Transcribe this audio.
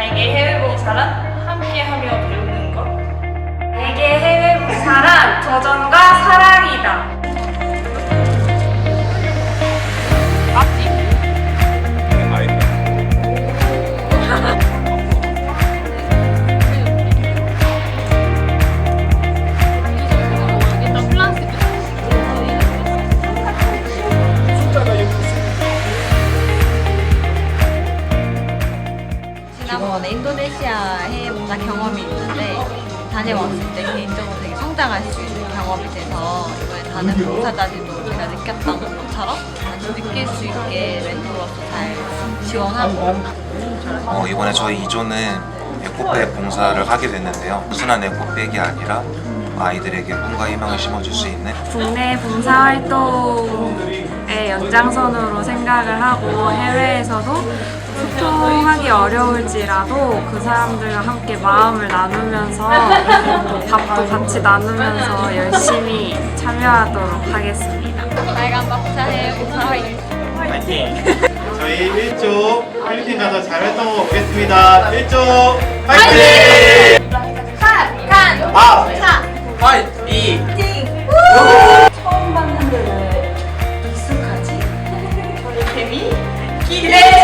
나에게 해외 봉사란 함께하며 배우 지난번에 인도네시아에 뭔가 경험이 있는데 다녀왔을 때 개인적으로 되게 성장할 수 있는 경험이 돼서 이번에 다른 봉사자들도 제가 느꼈던 것처럼 같이 느낄 수 있게 멘토로서 잘 지원하고 어, 이번에 저희 2조는 에코백 봉사를 하게 됐는데요. 순한 에코백이 아니라 아이들에게 꿈과 희망을 심어줄 수 있는 국내 봉사활동의 연장선으로 생각을 하고 해외에서도 소통하기 어려울지라도 그 사람들과 함께 마음을 나누면서 또 밥도 같이 나누면서 열심히 참여하도록 하겠습니다. 빨간 박차해 봉사 화이팅! 저희 1조 필리핀 가서 잘 활동하고 오겠습니다. 1조 파이팅! 아! 처음 봤는데 왜 익숙하지? 저희 재미? 기대!